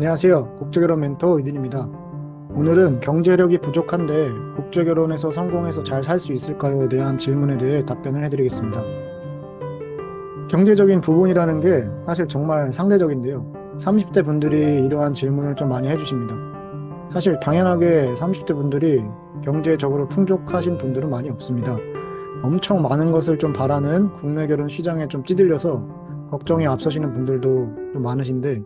안녕하세요. 국제결혼 멘토 이든입니다. 오늘은 경제력이 부족한데 국제결혼에서 성공해서 잘 살 수 있을까요에 대한 질문에 대해 답변을 해드리겠습니다. 경제적인 부분이라는 게 사실 정말 상대적인데요. 30대 분들이 이러한 질문을 좀 많이 해주십니다. 사실 당연하게 30대 분들이 경제적으로 풍족하신 분들은 많이 없습니다. 엄청 많은 것을 좀 바라는 국내 결혼 시장에 좀 찌들려서 걱정이 앞서시는 분들도 좀 많으신데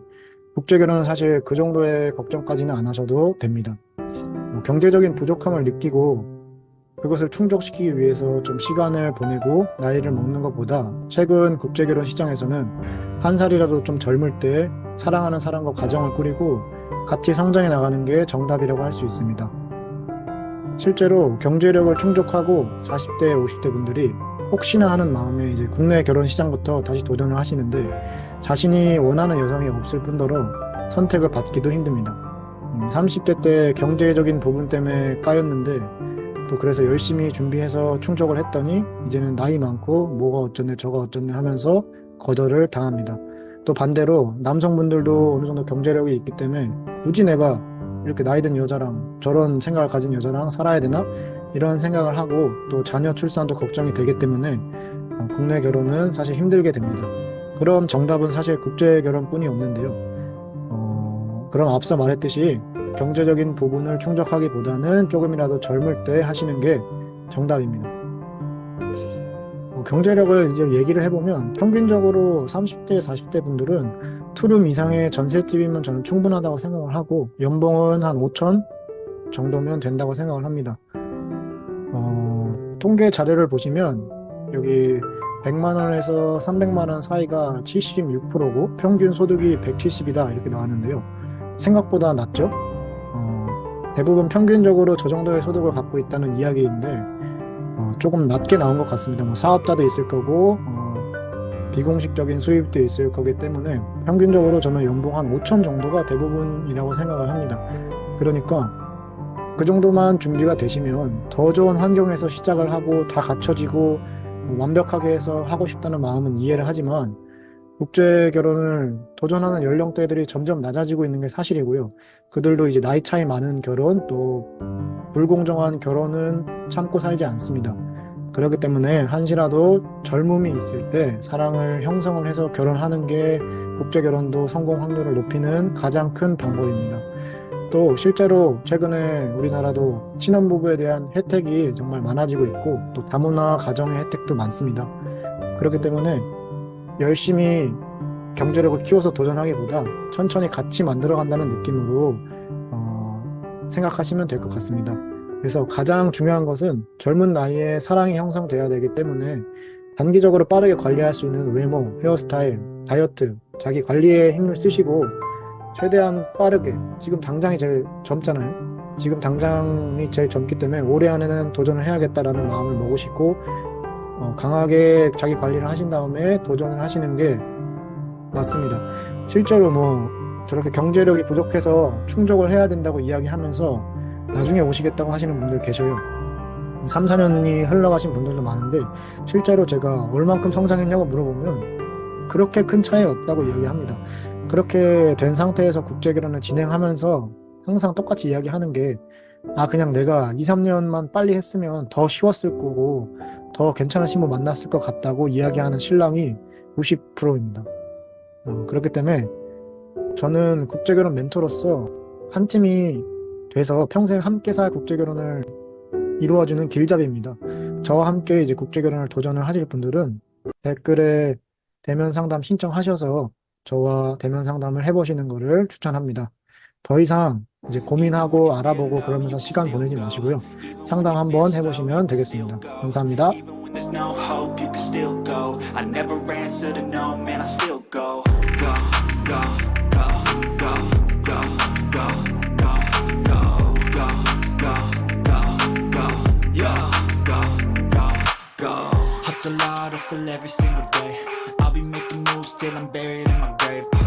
국제 결혼은 사실 그 정도의 걱정까지는 안 하셔도 됩니다. 뭐 경제적인 부족함을 느끼고 그것을 충족시키기 위해서 좀 시간을 보내고 나이를 먹는 것보다 최근 국제 결혼 시장에서는 한 살이라도 좀 젊을 때 사랑하는 사람과 가정을 꾸리고 같이 성장해 나가는 게 정답이라고 할 수 있습니다. 실제로 경제력을 충족하고 40대, 50대 분들이 혹시나 하는 마음에 이제 국내 결혼 시장부터 다시 도전을 하시는데 자신이 원하는 여성이 없을 뿐더러 선택을 받기도 힘듭니다. 음, 30대 때 경제적인 부분 때문에 까였는데 또 그래서 열심히 준비해서 충족을 했더니 이제는 나이 많고 뭐가 어쩌네 저가 어쩌네 하면서 거절을 당합니다. 또 반대로 남성분들도 어느 정도 경제력이 있기 때문에 굳이 내가 이렇게 나이 든 여자랑 저런 생각을 가진 여자랑 살아야 되나? 이런 생각을 하고 또 자녀 출산도 걱정이 되기 때문에 어, 국내 결혼은 사실 힘들게 됩니다. 그럼 정답은 사실 국제 결혼뿐이 없는데요. 어, 그럼 앞서 말했듯이 경제적인 부분을 충족하기보다는 조금이라도 젊을 때 하시는 게 정답입니다. 어, 경제력을 이제 얘기를 해보면 평균적으로 30대, 40대 분들은 투룸 이상의 전셋집이면 저는 충분하다고 생각을 하고 연봉은 한 5천 정도면 된다고 생각을 합니다. 어, 통계 자료를 보시면 여기 100만 원에서 300만 원 사이가 76%고 평균 소득이 170이다 이렇게 나왔는데요. 생각보다 낮죠? 어, 대부분 평균적으로 저 정도의 소득을 갖고 있다는 이야기인데 어, 조금 낮게 나온 것 같습니다. 뭐 사업자도 있을 거고 어, 비공식적인 수입도 있을 거기 때문에 평균적으로 저는 연봉 한 5천 정도가 대부분이라고 생각을 합니다. 그러니까 그 정도만 준비가 되시면 더 좋은 환경에서 시작을 하고 다 갖춰지고 뭐 완벽하게 해서 하고 싶다는 마음은 이해를 하지만 국제 결혼을 도전하는 연령대들이 점점 낮아지고 있는 게 사실이고요. 그들도 이제 나이 차이 많은 결혼 또 불공정한 결혼은 참고 살지 않습니다. 그렇기 때문에 한시라도 젊음이 있을 때 사랑을 형성을 해서 결혼하는 게 국제 결혼도 성공 확률을 높이는 가장 큰 방법입니다. 또 실제로 최근에 우리나라도 신혼부부에 대한 혜택이 정말 많아지고 있고 또 다문화 가정의 혜택도 많습니다. 그렇기 때문에 열심히 경제력을 키워서 도전하기보다 천천히 같이 만들어간다는 느낌으로 어, 생각하시면 될 것 같습니다. 그래서 가장 중요한 것은 젊은 나이에 사랑이 형성돼야 되기 때문에 단기적으로 빠르게 관리할 수 있는 외모, 헤어스타일, 다이어트, 자기 관리에 힘을 쓰시고 최대한 빠르게 지금 당장이 제일 젊잖아요. 지금 당장이 제일 젊기 때문에 올해 안에는 도전을 해야겠다라는 마음을 먹으시고 어, 강하게 자기 관리를 하신 다음에 도전을 하시는 게 맞습니다. 실제로 뭐 저렇게 경제력이 부족해서 충족을 해야 된다고 이야기하면서 나중에 오시겠다고 하시는 분들 계셔요. 3, 4년이 흘러가신 분들도 많은데 실제로 제가 얼만큼 성장했냐고 물어보면 그렇게 큰 차이 없다고 이야기합니다. 그렇게 된 상태에서 국제 결혼을 진행하면서 항상 똑같이 이야기하는 게 아, 그냥 내가 2, 3년만 빨리 했으면 더 쉬웠을 거고 더 괜찮은 신부 만났을 것 같다고 이야기하는 신랑이 90%입니다. 어, 그렇기 때문에 저는 국제 결혼 멘토로서 한 팀이 돼서 평생 함께 살 국제 결혼을 이루어주는 길잡이입니다. 저와 함께 이제 국제 결혼을 도전을 하실 분들은 댓글에 대면 상담 신청하셔서 저와 대면 상담을 해보시는 것을 추천합니다. 더 이상 이제 고민하고 알아보고 그러면서 시간 보내지 마시고요. 상담 한번 해보시면 되겠습니다. 감사합니다. hustle hard, hustle every single day still I'm buried in my grave.